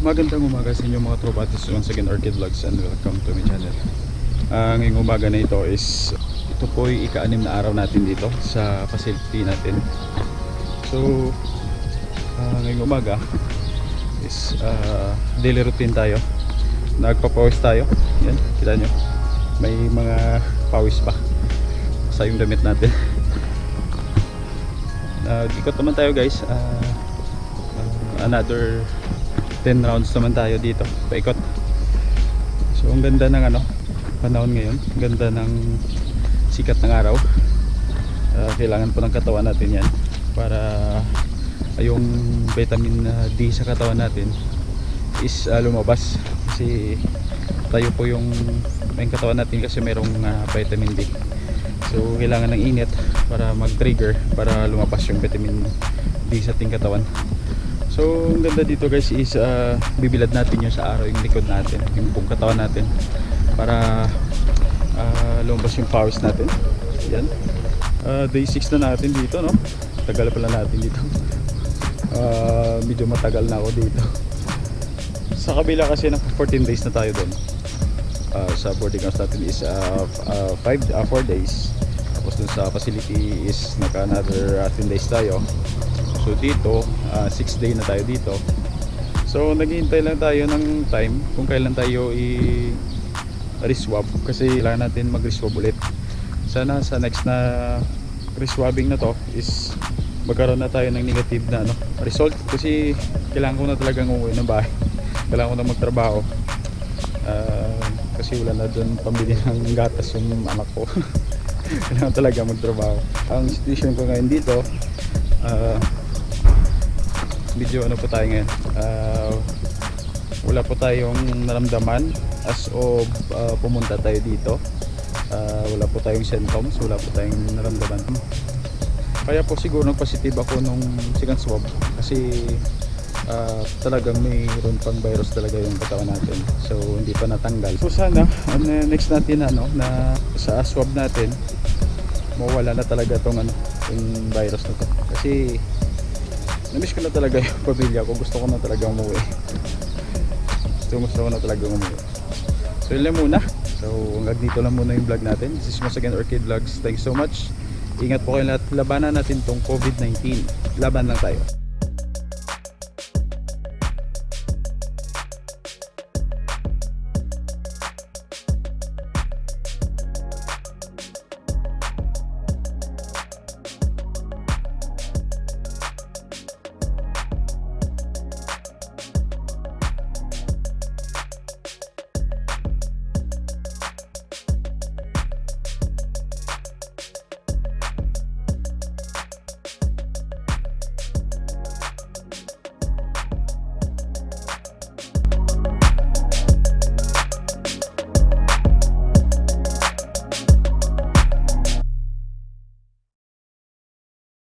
Magandang umaga sa inyo mga tropatis once again Orchid Vlogs and welcome to my channel. Uh, umaga na ito is Ito po yung ika-anim na araw natin dito sa facility natin. So uh, Ngayong umaga is uh, daily routine tayo. Nagpapawis tayo. Yan, kita nyo. May mga pawis pa sa yung damit natin. Nag-ikot naman tayo guys. Uh, uh, Another 10 rounds naman tayo dito paikot so ang ganda ng ano panahon ngayon. Ganda ng sikat ng araw. Ah, kailangan po ng katawan natin yan para yung vitamin D sa katawan natin is ah, lumabas. Kasi tayo po yung may katawan natin kasi merong ah, vitamin D. So kailangan ng init para mag trigger para lumabas yung vitamin D sa ating katawan So, ang ganda dito guys is uh, bibilad natin yung sa araw yung likod natin, yung buong katawan natin para uh, lumabas yung powers natin. Yan. Uh, day 6 na natin dito, no? Tagal pala natin dito. Uh, medyo matagal na ako dito. Sa kabila kasi ng 14 days na tayo doon. Uh, sa boarding house natin is 5 uh, uh, 4 uh, days. Tapos dun sa facility is naka another uh, 10 days tayo. So dito, 6 day na tayo dito. So naghihintay lang tayo ng time kung kailan tayo i reswab kasi kailangan natin mag reswab ulit. Sana sa next na reswabbing na to is magkaroon na tayo ng negative na ano, result kasi kailangan ko na talagang umuwi ng bahay. Kailangan ko na magtrabaho. Ah, kasi wala na doon pambili ng gatas yung anak ko. kailangan talaga magtrabaho. Ang situation ko ngayon dito, ah, medyo ano po tayo ngayon? Uh, wala po tayong naramdaman as of uh, pumunta tayo dito. Uh, wala po tayong symptoms wala po tayong naramdaman. Kaya po siguro nag-positive ako nung second swab kasi uh, talagang mayroon pang virus talaga yung katawan natin. So hindi pa natanggal. So sana ano, next natin ano na sa swab natin mawala na talaga tong ano yung virus na to. Kasi namiss ko na talaga yung pamilya ko. Gusto ko na talaga umuwi. Gusto, gusto ko na talaga umuwi. So yun lang muna. So hanggang dito lang muna yung vlog natin. This is once again Orchid Vlogs. Thanks so much. Ingat po kayo lahat. Labanan natin tong COVID-19 laban lang tayo